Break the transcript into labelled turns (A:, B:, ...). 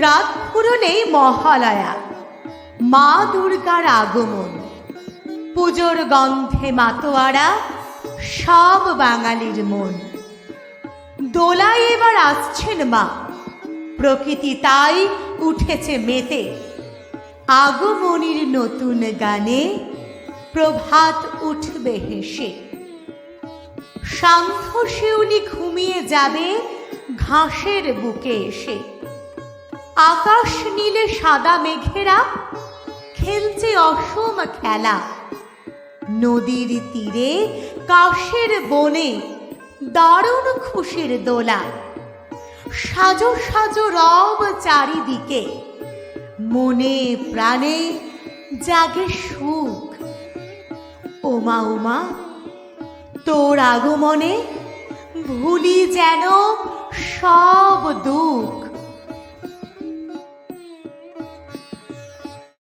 A: রাত ফুরনেই মহালয়া, মা দুর্গার আগমন। পুজোর গন্ধে মাতোয়ারা, সব বাঙালির মন। দোলায় এবার আসছেন মা। প্রকৃতি তাই উঠেছে মেতে। আগমনির নতুন গানে প্রভাত উঠবে হেসে। শান্ত শিউলি ঘুমিয়ে যাবে ঘাসের বুকে এসে। আকাশ নীলে সাদা মেঘেরা, খেলছে অসম খেলা। নদীর তীরে, কাশের বনে, দারুণ খুশির দোলা। সাজো সাজো রব চারিদিকে, মনে প্রাণে জাগে সুখ। ওমা উমা তোর আগমনে ভুলি যেন সব দুঃখ।